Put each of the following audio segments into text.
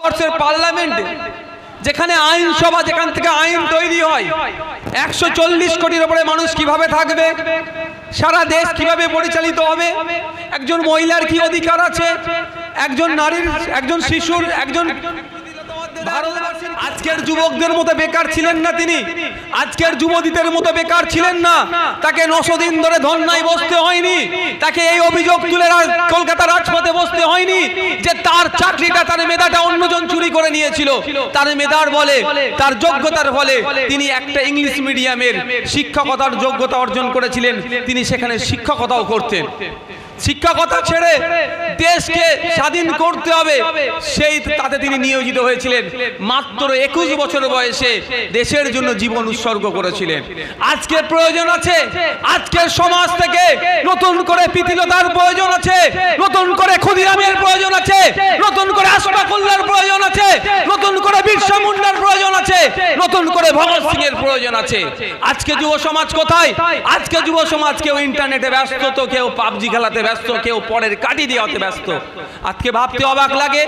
ভারতবর্ষের পার্লামেন্টে যেখানে আইনসভা যেখান থেকে আইন তৈরি হয় একশো চল্লিশ কোটির ওপরে মানুষ কীভাবে থাকবে সারা দেশ কীভাবে পরিচালিত হবে একজন মহিলার কি অধিকার আছে একজন নারীর একজন শিশুর একজন ভারতবর্ষের আজকের যুবকদের মতো বেকার ছিলেন না তিনি। আজকের যুবতীদের মতো বেকার ছিলেন না। তাকে নশো দিন ধরে ধর্নায় বসতে হয়নি। তাকে এই অভিযোগ তুলে কলকাতা রাজপথে বসতে হয়নি যে তার চাকরিটা, তার মেধাটা অন্যজন চুরি করে নিয়েছিল। তার মেধার বলে, তার যোগ্যতার ফলে তিনি একটা ইংলিশ মিডিয়ামের শিক্ষকতার যোগ্যতা অর্জন করেছিলেন। তিনি সেখানে শিক্ষকতাও করতেন। শিক্ষকতা ছেড়ে দেশকে স্বাধীন করতে হবে। সেই তাতে তিনি নিয়োজিত হয়েছিলেন। মাত্র একুশ বছর বয়সে দেশের জন্য জীবন উৎসর্গ করেছিলেন। আজকের প্রয়োজন আছে। আজকের সমাজ থেকে নতুন করে প্রীতিলতার প্রয়োজন আছে। নতুন করে ক্ষুদিরামের প্রয়োজন আছে। নতুন করে আশফাকুল্লার প্রয়োজন আছে। নতুন করে মুন্ডার প্রয়োজন আছে। নতুন করে ভগৎ সিং এর প্রয়োজন আছে। আজকে যুব সমাজ কোথায়? আজকে যুব সমাজ কেউ ইন্টারনেটে ব্যস্ত তো কেউ পাবজি খেলাতে ব্যস্ত কেউ পরের কাটি দেওয়াতে ব্যস্ত। আজকে ভাবতে অবাক লাগে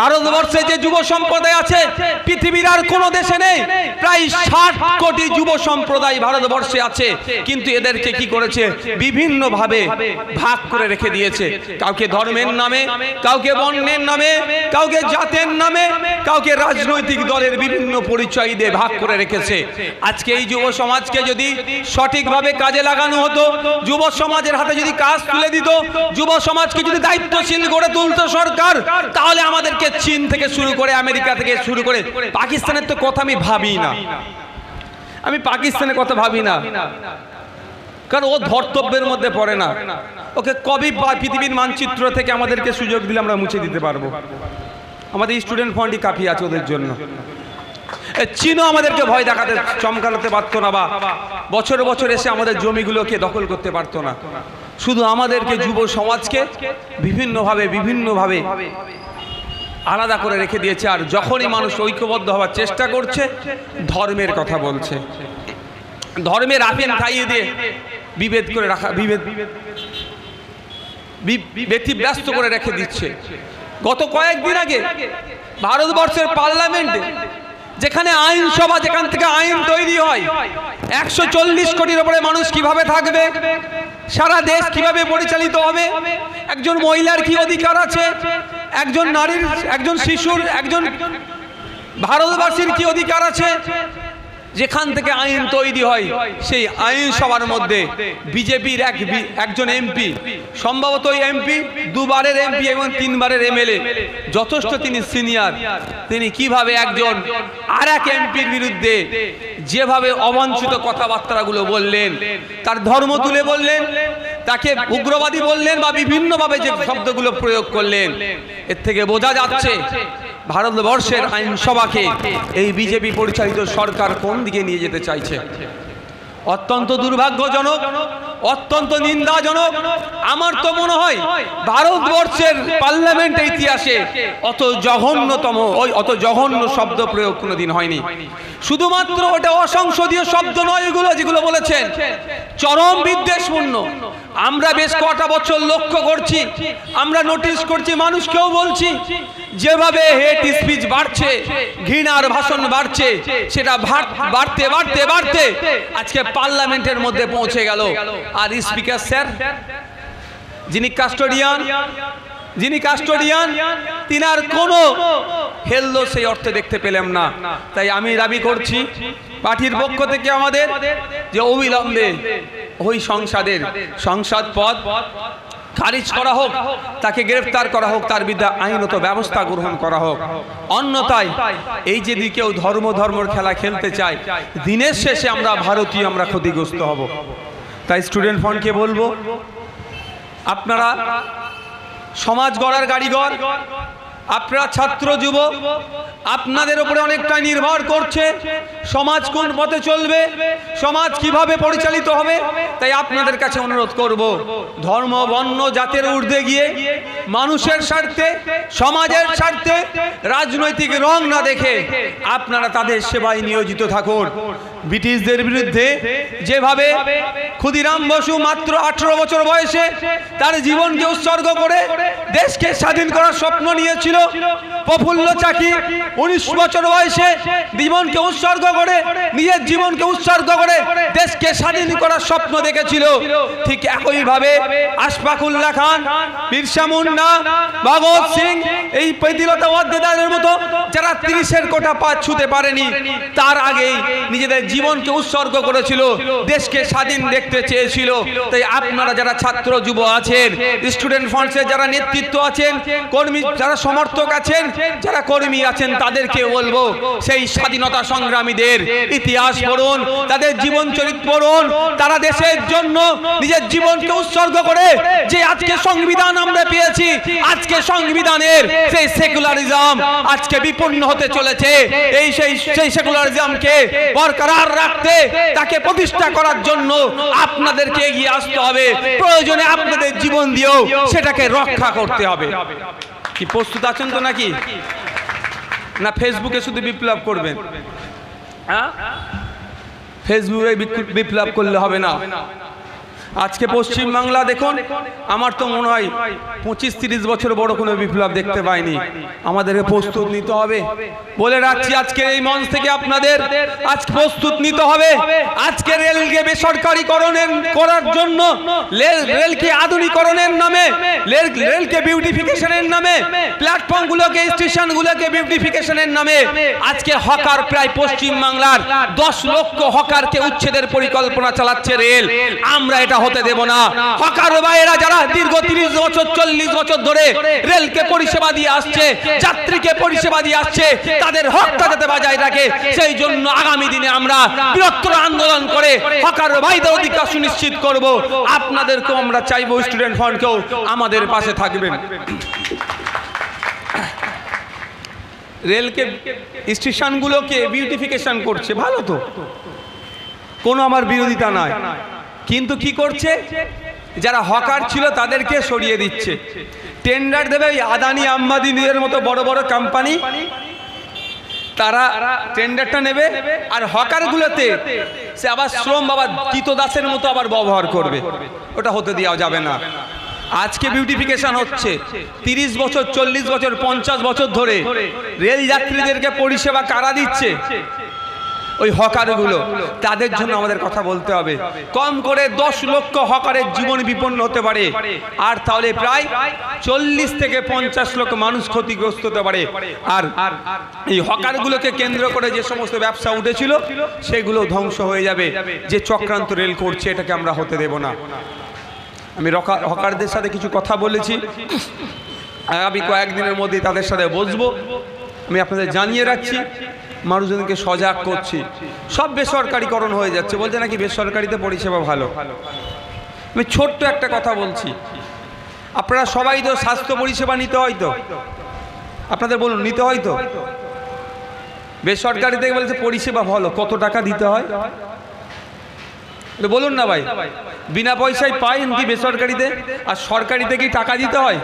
ভারতবর্ষে যে যুব সম্প্রদায় আছে পৃথিবীর আর কোনো দেশে নেই। প্রায় ষাট কোটি যুব সম্প্রদায় ভারতবর্ষে আছে। কিন্তু এদেরকে কি করেছে? বিভিন্ন ভাবে ভাগ করে রেখে দিয়েছে। কাউকে ধর্মের নামে কাউকে বর্ণের নামে কাউকে জাতের নামে কাউকে রাজনৈতিক দলের বিভিন্ন পরিচয় দিয়ে ভাগ করে রেখেছে। আজকে এই যুব সমাজকে যদি সঠিকভাবে কাজে লাগানো হতো যুব সমাজের হাতে যদি কাজ তুলে দিত যুব সমাজকে যদি দায়িত্বশীল গড়ে তুলতো সরকার, তাহলে আমাদেরকে চীন থেকে শুরু করে আমেরিকা থেকে শুরু করে পাকিস্তানের তো কথা আমি ভাবি না। আমি পাকিস্তানের কথা ভাবি না। কারণ ও ধর্তব্যের মধ্যে পড়ে না। ওকে কবি পৃথিবীর মানচিত্র থেকে আমাদেরকে সুযোগ দিলে আমরা মুছে দিতে পারব? আমাদের স্টুডেন্ট ফান্ডই কাফি আছে ওদের জন্য। চীনও আমাদেরকে ভয় দেখাতে চমকালাতে পারতো না বা বছর বছর এসে আমাদের জমিগুলোকে দখল করতে পারতো না। শুধু আমাদেরকে যুব সমাজকে বিভিন্নভাবে বিভিন্নভাবে আলাদা করে রেখে দিয়েছে। আর যখনই মানুষ ঐক্যবদ্ধ হওয়ার চেষ্টা করছে, ধর্মের কথা বলছে। ধর্মের আফিন খাইয়ে দিয়ে বিভেদ করে রাখা, বিভেদ ব্যতিব্যস্ত করে রেখে দিচ্ছে। গত কয়েকদিন আগে ভারতবর্ষের পার্লামেন্টে যেখানে আইনসভা, যেখান থেকে আইন তৈরি হয়, একশো চল্লিশ কোটির ওপরে মানুষ কীভাবে থাকবে? সারা দেশ কীভাবে পরিচালিত হবে? একজন মহিলার কি অধিকার আছে? একজন নারীর, একজন শিশুর, একজন ভারতবাসীর কি অধিকার আছে? যেখান থেকে আইন তৈরি হয়, সেই আইন সভার মধ্যে বিজেপির এক একজন এমপি, সম্ভবত এমপি দুবারের এমপি এবং তিনবারের এমএলএ, যথেষ্ট তিনি সিনিয়র। তিনি কীভাবে একজন আর এক এমপির বিরুদ্ধে যেভাবে অবাঞ্ছিত কথাবার্তাগুলো বললেন, তার ধর্ম তুলে বললেন, তাকে উগ্রবাদী বললেন বা বিভিন্নভাবে যে শব্দগুলো প্রয়োগ করলেন, এর থেকে বোঝা যাচ্ছে ভারতবর্ষের আইনসভাকে এই বিজেপি পরিচালিত সরকার কোন দিকে নিয়ে যেতে চাইছে। অত্যন্ত দুর্ভাগ্যজনক অত্যন্ত নিন্দাজনক। আমার তো মনে হয় ভারতবর্ষের পার্লামেন্ট ইতিহাসে অত জঘন্যতম, ওই অত জঘন্য শব্দ প্রয়োগ কোনোদিন হয়নি। শুধুমাত্র ওটা অসংসদীয় শব্দ নয় এগুলো যেগুলো বলেছেন। চরম বিদ্বেষপূর্ণ। আমরা বেশ কটা বছর লক্ষ্য করছি, আমরা নোটিশ করছি, মানুষকেও বলছি যেভাবে হেট স্পিচ বাড়ছে, ঘৃণার ভাষণ বাড়ছে, সেটা বাড়তে বাড়তে বাড়তে আজকে পার্লামেন্টের মধ্যে পৌঁছে গেল। আর স্পিকার স্যার যিনি কাস্টোডিয়ান যিনি কাস্টোডিয়ান তিনার কোনো হেলদো সেই অর্থে দেখতে পেলাম না। তাই আমি দাবি করছি, পার্টির পক্ষ থেকে আমাদের যে অবিলম্বে ওই সংসদের সংসদ পদ খারিজ করা হোক, তাকে গ্রেফতার করা হোক, তার বিদ্যা আইনত ব্যবস্থা গ্রহণ করা হোক। অন্যতায় এই যে দিকে কেউ ধর্ম ধর্মর খেলা খেলতে চায়, দিনের শেষে আমরা ভারতীয়, আমরা ক্ষতিগ্রস্ত হব। তাই স্টুডেন্ট ফ্রন্টকে বলব, আপনারা সমাজ গড়ার কারিগর আপনারা ছাত্র যুব, আপনাদের উপরে অনেকটা নির্ভর করছে। সমাজ কোন পথে চলবে, সমাজ কীভাবে পরিচালিত হবে, তাই আপনাদের কাছে অনুরোধ করব। ধর্ম, বর্ণ, জাতের ঊর্ধ্বে গিয়ে, মানুষের স্বার্থে, সমাজের স্বার্থে রাজনৈতিক রং না দেখে আপনারা তাদের সেবায় নিয়োজিত থাকুন। ব্রিটিশদের বিরুদ্ধে যেভাবে ক্ষুদিরাম বসু মাত্র আঠেরো বছর বয়সে তার জীবনকে উৎসর্গ করে দেশকে স্বাধীন করার স্বপ্ন নিয়েছিল প্রফুল্ল চাকি, উনিশ বছর বয়সে জীবনকে উৎসর্গ করে, নিজের জীবনকে উৎসর্গ করে দেশকে স্বাধীন করার স্বপ্ন দেখেছিল। ঠিক একইভাবে আশফাকুল্লাহ খান, বিরসা মুন্ডা ভগৎ সিং, এই প্রতিলতা ওয়াদ্দেদারের মতো যারা তিরিশের কোটা পা ছুতে পারেনি, তার আগেই নিজেদের জীবনকে উৎসর্গ করেছিল, দেশকে স্বাধীন দেখতে চেয়েছিল। তাই আপনারা যারা ছাত্র যুব আছেন, স্টুডেন্ট ফ্রন্টসের যারা নেতৃত্ব আছেন, কর্মী যারা সমর্থক আছেন, যারা কর্মী আছেন, তাদেরকে বলব, সেই স্বাধীনতা সংগ্রামীদের ইতিহাস পড়ুন, তাদের জীবন চরিত্র পড়ুন, তারা দেশের জন্য নিজের জীবনকে উৎসর্গ করে যে আজকে সংবিধান আমরা পেয়েছি, আজকে সংবিধানের সেই সেকুলারিজম আজকে বিপন্ন হতে চলেছে। এই সেই সেই সেকুলারিজমকে বরকরার রাখতে, তাকে প্রতিষ্ঠা করার জন্য আপনাদেরকে এগিয়ে আসতে হবে। প্রয়োজনে আপনাদের জীবন দিয়েও সেটাকে রক্ষা করতে হবে। কি প্রস্তুত আছেন তো নাকি? না ফেসবুকে শুধু বিপ্লব করবেন। হ্যাঁ? ফেসবুকে বিপ্লব করলে হবে না। আজকে পশ্চিম বাংলা দেখুন, আমার তো মনে হয় পঁচিশ তিরিশ বছর বড় কোনো বিপ্লব দেখতে পাইনি। আমাদেরকে প্রস্তুত নিতে হবে। বলে রাখছি আজকে এই মঞ্চ থেকে আপনাদের আজ প্রস্তুত নিতে হবে। আজকে রেলকে বেসরকারীকরণের করার জন্য রেলকে আধুনিকরণের নামে রেলকে বিউটিফিকেশনের নামে, প্ল্যাটফর্মগুলোকে, স্টেশনগুলোকে বিউটিফিকেশনের নামে আজকে হকার প্রায় পশ্চিম বাংলার দশ লক্ষ হকারকে উচ্ছেদের পরিকল্পনা চালাচ্ছে রেল। আমরা এটা হতে দেব না। হকার ভাইয়েরা যারা দীর্ঘ তিরিশ বছর, চল্লিশ বছর ধরে রেলকে পরিষেবা দিয়ে আসছে, যাত্রীকে পরিষেবা দিয়ে আসছে, তাদের হকটা যাতে বজায় রাখে, সেই জন্য আগামী দিনে আমরা বৃহত্তর আন্দোলন করে হকার ভাইদের অধিকার সুনিশ্চিত করব। আপনাদেরকেও আমরা চাইব স্টুডেন্ট ফ্রন্টকেও আমাদের পাশে থাকবেন। রেলকে, স্টেশনগুলোকে বিউটিফিকেশন করছে, ভালো তো। কোনো আমার বিরোধিতা নয় কিন্তু কি করছে? যারা হকার ছিল তাদেরকে সরিয়ে দিচ্ছে। টেন্ডার দেবে ওই আদানি আম্বাদিনের মতো বড় বড় কোম্পানি তারা টেন্ডারটা নেবে আর হকারগুলোতে সে আবার শ্রম বাবা কিত দাসের মতো আবার ব্যবহার করবে। ওটা হতে দেওয়া যাবে না। আজকে বিউটিফিকেশন হচ্ছে। তিরিশ বছর, চল্লিশ বছর, পঞ্চাশ বছর ধরে রেল যাত্রীদেরকে পরিষেবা কারা দিচ্ছে? ওই হকারগুলো। তাদের জন্য আমাদের কথা বলতে হবে। কম করে দশ লক্ষ হকারের জীবন বিপন্ন হতে পারে। আর তাহলে প্রায় চল্লিশ থেকে পঞ্চাশ লক্ষ মানুষ ক্ষতিগ্রস্ত হতে পারে। আর এই হকারগুলোকে কেন্দ্র করে যে সমস্ত ব্যবসা উঠেছিল, সেগুলো ধ্বংস হয়ে যাবে। যে চক্রান্ত রেল করছে, এটাকে আমরা হতে দেব না। আমি হকারদের সাথে কিছু কথা বলেছি। আগামী কয়েকদিনের মধ্যে তাদের সাথে বসবো। আমি আপনাদের জানিয়ে রাখছি মানুষজনকে সজাগ করছি। সব বেসরকারিকরণ হয়ে যাচ্ছে, বলছে নাকি বেসরকারিতে পরিষেবা ভালো। আমি ছোট্ট একটা কথা বলছি। আপনারা সবাই তো স্বাস্থ্য পরিষেবা নিতে হয় তো। আপনাদের বলুন, নিতে হয় তো? বেসরকারি থেকে বলছে পরিষেবা ভালো, কত টাকা দিতে হয়? বলুন না ভাই। বিনা পয়সায় পাই কি বেসরকারিতে? আর সরকারিতে কি টাকা দিতে হয়?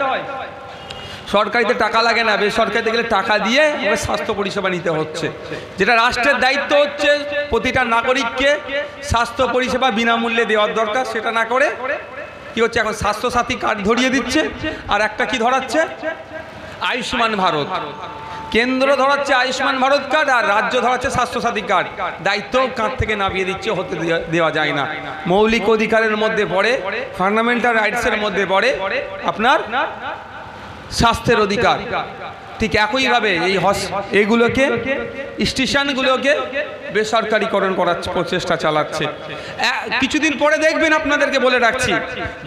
সরকারিতে টাকা লাগে না, বেসরকারিতে গেলে টাকা দিয়ে স্বাস্থ্য পরিষেবা নিতে হচ্ছে। যেটা রাষ্ট্রের দায়িত্ব হচ্ছে প্রতিটা নাগরিককে স্বাস্থ্য পরিষেবা বিনামূল্যে দেওয়ার দরকার, সেটা না করে কি হচ্ছে, এখন স্বাস্থ্যসাথী কার্ড ধরিয়ে দিচ্ছে, আর একটা কি ধরাচ্ছে? আয়ুষ্মান ভারত। কেন্দ্র ধরাচ্ছে আয়ুষ্মান ভারত কার্ড, আর রাজ্য ধরাচ্ছে স্বাস্থ্যসাথী কার্ড। দায়িত্ব কাঁধ থেকে নামিয়ে দিচ্ছে, হতে দেওয়া যায় না। মৌলিক অধিকারের মধ্যে পড়ে ফান্ডামেন্টাল রাইটসের মধ্যে পড়ে, আপনার স্বাস্থ্যের অধিকার। ঠিক একইভাবে এই হস এইগুলোকে, স্টেশনগুলোকে বেসরকারিকরণ করার প্রচেষ্টা চালাচ্ছে। কিছুদিন পরে দেখবেন আপনাদেরকে বলে রাখছি,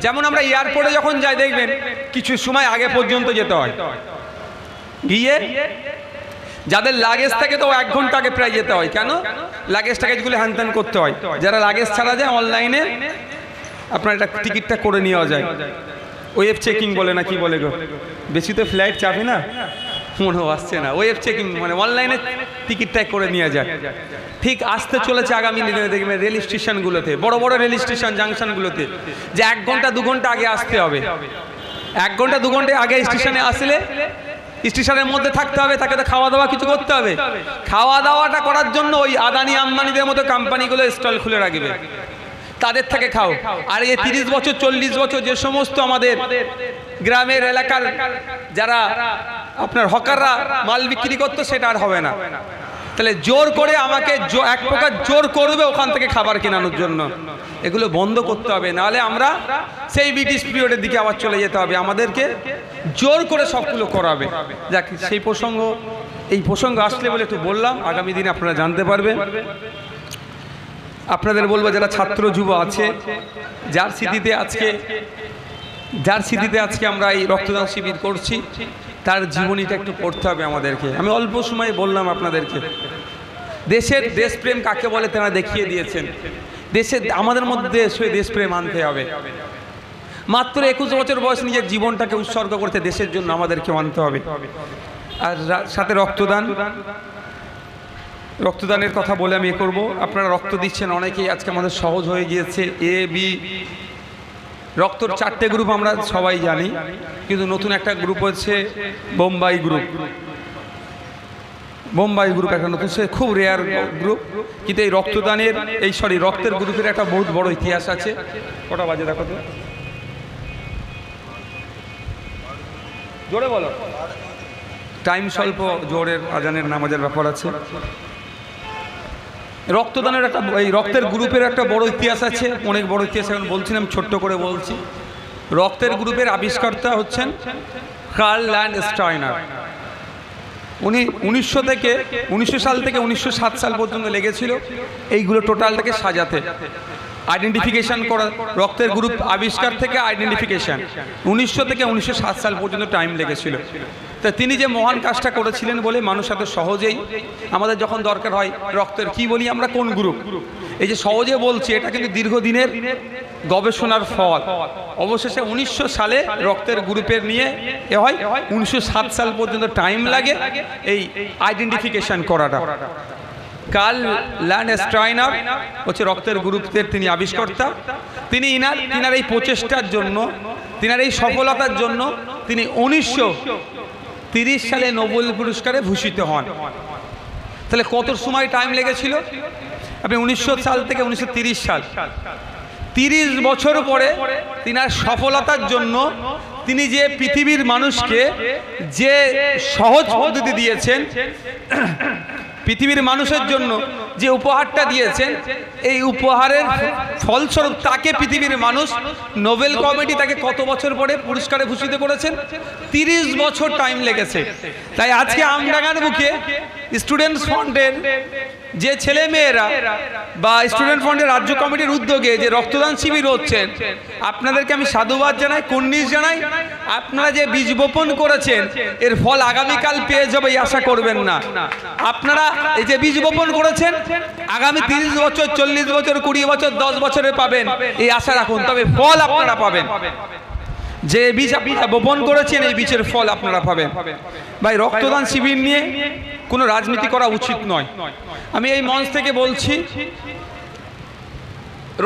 যেমন আমরা এয়ারপোর্টে যখন যাই, দেখবেন কিছু সময় আগে পর্যন্ত যেতে হয়। গিয়ে যাদের লাগেজ থাকে তো এক ঘণ্টা আগে প্রায় যেতে হয়। কেন? লাগেজ টাগেজগুলো হ্যান ত্যান করতে হয়। যারা লাগেজ ছাড়া যায় অনলাইনে আপনার এটা টিকিটটা করে নেওয়া যায়। ওয়েব চেকিং বলে না কি বলে গো? বেশি তো ফ্লাইট চাপে না? মনে আসছে না। ওয়েব চেকিং মানে অনলাইনে টিকিটটাই করে নিয়ে যায় ঠিক আসতে চলেছে আগামী দিনে দেখবেন রেল স্টেশনগুলোতে বড় বড় রেল স্টেশন জাংশনগুলোতে যে এক ঘণ্টা, দু ঘণ্টা আগে আসতে হবে। এক ঘণ্টা, দু ঘণ্টা আগে স্টেশনে আসলে স্টেশনের মধ্যে থাকতে হবে, তাকে তো খাওয়া দাওয়া কিছু করতে হবে। খাওয়া দাওয়াটা করার জন্য ওই আদানি আম্বানিদের মতো কোম্পানিগুলো স্টল খুলে রাখবে। তাদের থেকে খাও। আর এই তিরিশ বছর, চল্লিশ বছর যে সমস্ত আমাদের গ্রামের এলাকার যারা আপনার হকাররা মাল বিক্রি করতো, সেটা আর হবে না। তাহলে জোর করে আমাকে এক প্রকার জোর করবে ওখান থেকে খাবার কেনানোর জন্য। এগুলো বন্ধ করতে হবে, নাহলে আমরা সেই ব্রিটিশ পিরিয়ডের দিকে আবার চলে যেতে হবে। আমাদেরকে জোর করে সবগুলো করাবে। যাক, সেই প্রসঙ্গ, এই প্রসঙ্গ আসলে বলে একটু বললাম। আগামী দিনে আপনারা জানতে পারবেন। আপনাদের বলব যারা ছাত্র যুব আছে, যার স্মৃতিতে আজকে যার স্মৃতিতে আজকে আমরা এই রক্তদান শিবির করছি, তার জীবনীটা একটু পড়তে হবে আমাদেরকে। আমি অল্প সময়ে বললাম আপনাদেরকে। দেশের দেশপ্রেম কাকে বলে তারা দেখিয়ে দিয়েছেন। দেশের আমাদের মধ্যে সে দেশপ্রেম আনতে হবে। মাত্র একুশ বছর বয়স নিজের জীবনটাকে উৎসর্গ করতে দেশের জন্য আমাদেরকে আনতে হবে। আর সাথে রক্তদান। রক্তদানের কথা বলে আমি এ করব। আপনারা রক্ত দিচ্ছেন অনেকেই, আজকে আমাদের সহজ হয়ে গিয়েছে। এ, বি, রক্তর চারটে গ্রুপ আমরা সবাই জানি, কিন্তু নতুন একটা গ্রুপ হচ্ছে বোম্বাই গ্রুপ বোম্বাই গ্রুপ একটা নতুন, সে খুব রেয়ার গ্রুপ কিন্তু এই রক্তদানের, এই সরি রক্তের গ্রুপের একটা বহুত বড় ইতিহাস আছে। কটা বাজে দেখো তো? জোরে বলো। টাইম স্বল্প, জোরের আজানের নামাজের ব্যাপার আছে। রক্তদানের একটা এই রক্তের গ্রুপের একটা বড় ইতিহাস আছে, অনেক বড় ইতিহাস এখন বলছিলাম, ছোট্ট করে বলছি। রক্তের গ্রুপের আবিষ্কর্তা হচ্ছেন কার্ল ল্যান্ড স্টাইনার। উনি উনিশশো থেকে, উনিশশো সাল থেকে উনিশশো সাত সাল পর্যন্ত লেগেছিল এইগুলো টোটালটাকে সাজাতে। আইডেন্টিফিকেশন করা, রক্তের গ্রুপ আবিষ্কার থেকে আইডেন্টিফিকেশন উনিশশো থেকে উনিশশো সাত সাল পর্যন্ত টাইম লেগেছিল। তা তিনি যে মহান কাজটা করেছিলেন বলে মানুষ এত সহজেই আমাদের যখন দরকার হয় রক্তের, কি বলি আমরা, কোন গ্রুপ এই যে সহজে বলছি, এটা কিন্তু দীর্ঘদিনের গবেষণার ফল। অবশেষে উনিশশো সালে রক্তের গ্রুপের নিয়ে, এ হয়, উনিশশো সাত সাল পর্যন্ত টাইম লাগে এই আইডেন্টিফিকেশন করাটা। কার্ল ল্যান্ড স্ট্রাইনার হচ্ছে রক্তের গ্রুপের তিনি আবিষ্কর্তা। তিনি ইনার তিনার এই প্রচেষ্টার জন্য, তিনার এই সফলতার জন্য তিনি উনিশশো তিরিশ সালে নোবেল পুরস্কারে ভূষিত হন। তাহলে কত সময় টাইম লেগেছিল? আপনি উনিশশো সাল থেকে উনিশশো সাল। তিরিশ বছর পরে তিনার সফলতার জন্য তিনি যে পৃথিবীর মানুষকে যে সহজ পদ্ধতি দিয়েছেন, পৃথিবীর মানুষের জন্য যে উপহারটা দিয়েছেন, এই উপহারের ফলস্বরূপ তাকে পৃথিবীর মানুষ নোবেল কমিটি তাকে কত বছর পরে পুরস্কারে ভূষিত করেছেন? তিরিশ বছর টাইম লেগেছে। তাই আজকে আমডাঙ্গার বুকে স্টুডেন্টস ফান্ডের যে ছেলে মেয়েরা বা স্টুডেন্ট ফান্ডের রাজ্য কমিটির উদ্যোগে যে রক্তদান শিবির হচ্ছেন আপনাদেরকে আমি সাধুবাদ জানাই কুন্নিশ জানাই। আপনারা যে বীজ বপন করেছেন, এর ফল আগামীকাল পেয়ে যাবে আশা করবেন না। আপনারা এই যে বীজ বপন করেছেন, আগামী তিরিশ বছর, চল্লিশ বছর, কুড়ি বছর, দশ বছরে পাবেন। এই আশা রাখুন, তবে ফল আপনারা পাবেন। যে বীজ আপনি বপন করেছেন, এই বীজের ফল আপনারা পাবেন। ভাই, রক্তদান শিবির নিয়ে কোনো রাজনীতি করা উচিত নয়। আমি এই মঞ্চ থেকে বলছি,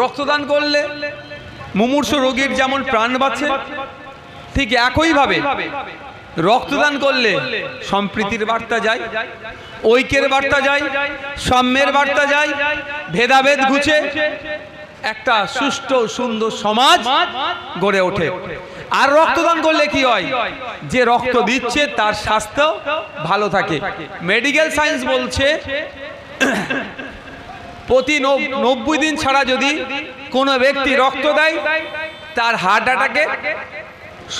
রক্তদান করলে মুমূর্ষ রোগীর যেমন প্রাণ বাঁচে ঠিক একইভাবে রক্তদান করলে সম্প্রীতির বার্তা যায় ঐক্যের বার্তা যায় সাম্যের বার্তা যায় ভেদাভেদ ঘুচে একটা সুষ্ঠু সুন্দর সমাজ গড়ে ওঠে। আর রক্তদান করলে কি হয়? যে রক্ত দিচ্ছে তার স্বাস্থ্য ভালো থাকে। মেডিকেল সায়েন্স বলছে প্রতি নব- নব্বই দিন ছাড়া যদি কোনো ব্যক্তি রক্ত দেয় তার হার্ট অ্যাটাকে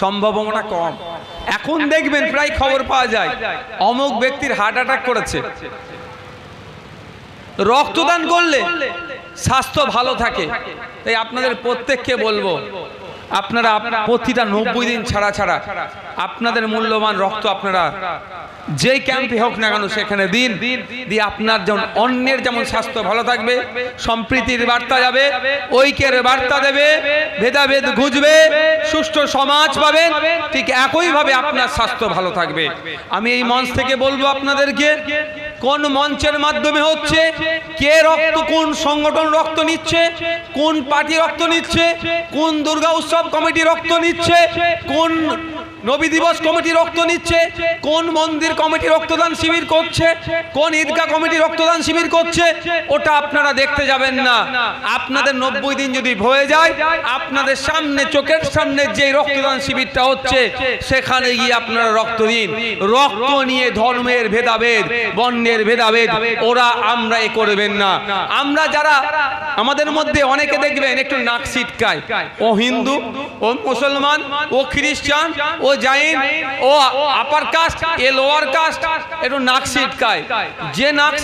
সম্ভাবনা কম। এখন দেখবেন প্রায় খবর পাওয়া যায়, অমুক ব্যক্তির হার্ট অ্যাটাক করেছে। রক্তদান করলে স্বাস্থ্য ভালো থাকে। তাই আপনাদের প্রত্যেককে বলব, আপনারা প্রতিটা নব্বই দিন ছাড়া ছাড়া আপনাদের মূল্যবান রক্ত আপনারা যেই ক্যাম্পে হোক না কেন সেখানে দিন, দিয়ে আপনার যেমন অন্যের যেমন স্বাস্থ্য ভালো থাকবে, সম্প্রীতির বার্তা যাবে, ঐক্যের বার্তা দেবে, ভেদাভেদ ঘুচবে, সুষ্ঠু সমাজ পাবেন ঠিক একইভাবে আপনার স্বাস্থ্য ভালো থাকবে। আমি এই মঞ্চ থেকে বলব আপনাদেরকে, কোন মঞ্চের মাধ্যমে হচ্ছে, কে রক্ত, কোন সংগঠন রক্ত নিচ্ছে, কোন পার্টি রক্ত নিচ্ছে, কোন দুর্গা উৎসব কমিটি রক্ত নিচ্ছে, কোন নবী দিবস কমিটি রক্ত নিচ্ছে। কোন মন্দির কমিটি রক্তদান শিবির করছে? কোন ঈদগাহ কমিটি রক্তদান শিবির করছে? ওটা আপনারা দেখতে যাবেন না। আপনাদের নব্বই দিন যদি হয়ে যায়, আপনাদের সামনে, চোখের সামনে যে রক্তদান শিবিরটা হচ্ছে, সেখানে গিয়ে আপনারা রক্ত দিন। রক্ত নিয়ে ধর্মের ভেদাভেদ, বর্ণের ভেদাভেদ, ওরা আমরা এ করবেন না। আমরা যারা, আমাদের মধ্যে অনেকে দেখবেন একটু নাক ছিটকায়। ও হিন্দু, ও মুসলমান, ও খ্রিস্টান ও জাইন ও আপার কাস্ট এ লোয়ার কাস্ট একটু নাক সিটকায় যে নাক